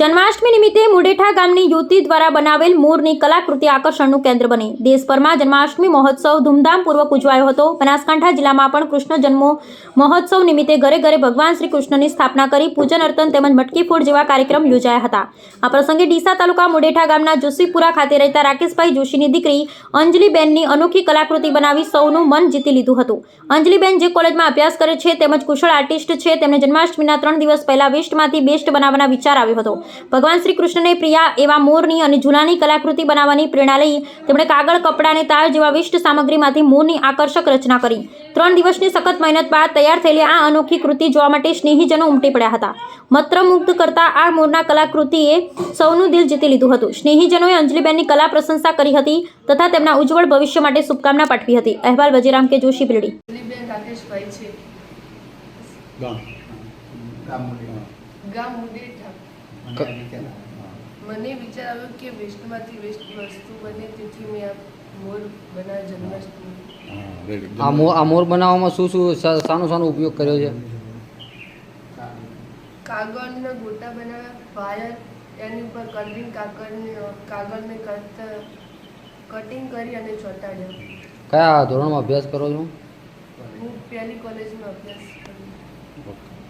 જન્માષ્ટમી નિમિત્તે મુડેઠા ગામની યુવતી દ્વારા બનાવેલ મોરની કલાકૃતિ આકર્ષણનું કેન્દ્ર બની. દેશભરમાં જન્માષ્ટમી મહોત્સવ ધૂમધામપૂર્વક ઉજવાયો હતો. બનાસકાંઠા જિલ્લામાં પણ કૃષ્ણ જન્મો મહોત્સવ નિમિત્તે ઘરે ઘરે ભગવાન શ્રી કૃષ્ણની સ્થાપના કરી પૂજન અર્ચન તેમજ મટકી ફોડ જેવા કાર્યક્રમ યોજાયા હતા. આ પ્રસંગે ડીસા તાલુકા મુડેઠા ગામના જોશીપુરા ખાતે રહેતા રાકેશભાઈ જોશીની દીકરી અંજલિબેનની અનોખી કલાકૃતિ બનાવી સૌનું મન જીતી લીધું હતું. અંજલિબેન જે કોલેજમાં અભ્યાસ કરે છે તેમજ કુશળ આર્ટિસ્ટ છે, તેમને જન્માષ્ટમીના ત્રણ દિવસ પહેલા વેસ્ટમાંથી બેસ્ટ બનાવવાના વિચાર આવ્યો હતો. ભગવાન શ્રી કૃષ્ણને પ્રિયા એવા મોરની અને ઝૂલાની કલાકૃતિ બનાવવાની પ્રેરણા લઈ તેમણે કાગળ કપડાં અને તાર જેવા વિશિષ્ટ સામગ્રીમાંથી મોરની આકર્ષક રચના કરી. ત્રણ દિવસની સખત મહેનત બાદ તૈયાર થયેલી આ અનોખી કૃતિ જોવા માટે સ્નેહીજનો ઉમટી પડ્યા હતા. મત્રમુગ્ધ કરતા આ મોરના કલાકૃતિએ સૌનું દિલ જીતી લીધું હતું. સ્નેહીજનોએ અંજલિબેનની કલા પ્રશંસા કરી હતી તથા તેમના ઉજ્જવળ ભવિષ્ય માટે શુભકામના પાઠવી હતી. અહેવાલ વજીરામ કે જોશી બિલડી રાકેશભાઈ છે. ગામ. ગામ મને વિચાર આવ્યો કે વેસ્ટમાંથી વેસ્ટ વસ્તુ બને તેથી મેં આ મોર બનાવ્યો જન્માષ્ટમી. આ મોર આ મોર બનાવવામાં શું શું સાનો શાનો ઉપયોગ કર્યો છે? કાગળના ગોટા બનાવ્યા વાયર એની ઉપર કલરિંગ કાગળને કાગળને કટ કટિંગ કરી અને ચોંટાડ્યો. કયા ધોરણમાં અભ્યાસ કરો છો? હું પહેલી કોલેજમાં અભ્યાસ કર્યો ઓકે.